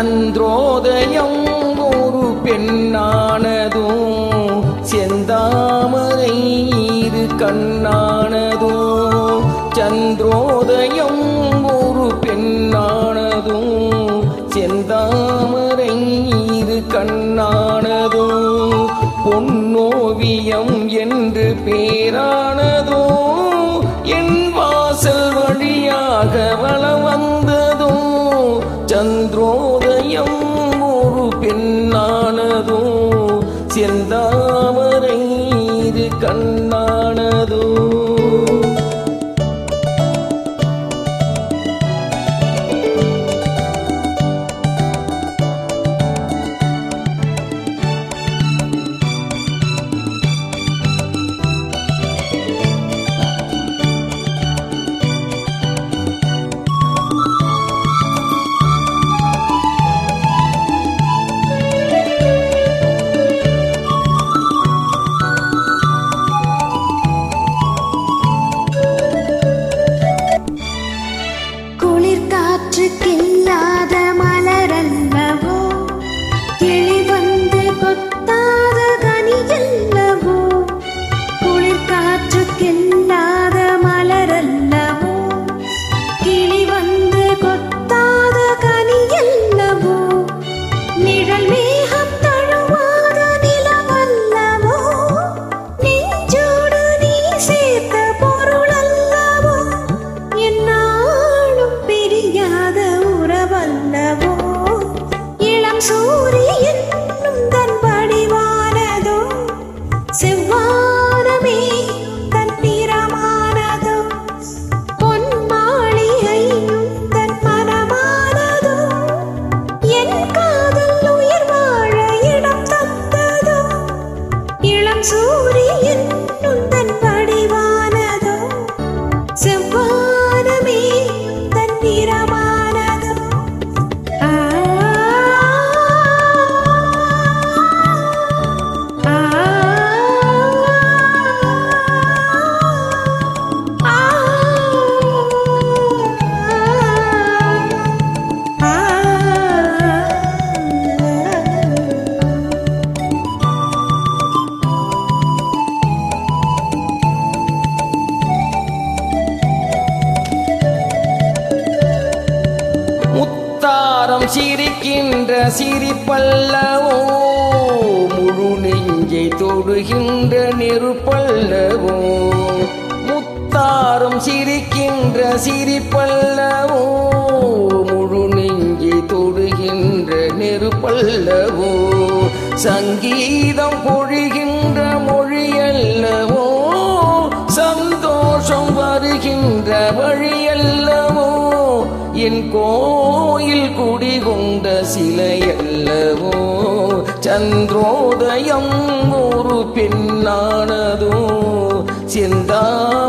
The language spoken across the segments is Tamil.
அன்றோதயம் ஒரு பெண்ணானதும் செந்தாமரை இரு கண்ணானதும். சந்திரோதயம் ஒரு பெண்ணானதும் செந்தாமரை இரு கண்ணானதும். பொன்னோவியம் என்று பேரானதோ என் வாசல் வழியாக வளம் வந்ததோ சந்திரோ செந்தாமரை ചുക്കില്ലാതെ മലരല്ല சூரியன் சிரிக்கின்ற சிரிப்பல்லவோ முழு நெஞ்சை தொடுகின்ற நெருப்பல்லவோ. முத்தாரும் சிரிக்கின்ற சிரிப்பல்லவோ முழு நெஞ்சை தொடுகின்ற நெருப்பல்லவோ. சங்கீதம் பொழிகின்ற மொழியல்லவோ சந்தோஷம் வருகின்ற வழியல்லவோ. என் கோயில் குடிகொண்ட சிலையல்லவோ? சந்திரோதயம் ஒரு பெண்ணானதோ? செந்தா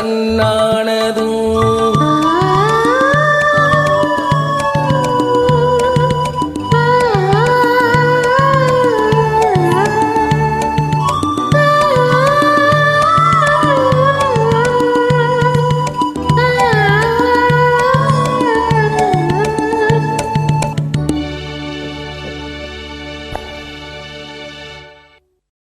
பெண்ணானதோ செந்தாமரை இரு கண்ணானதோ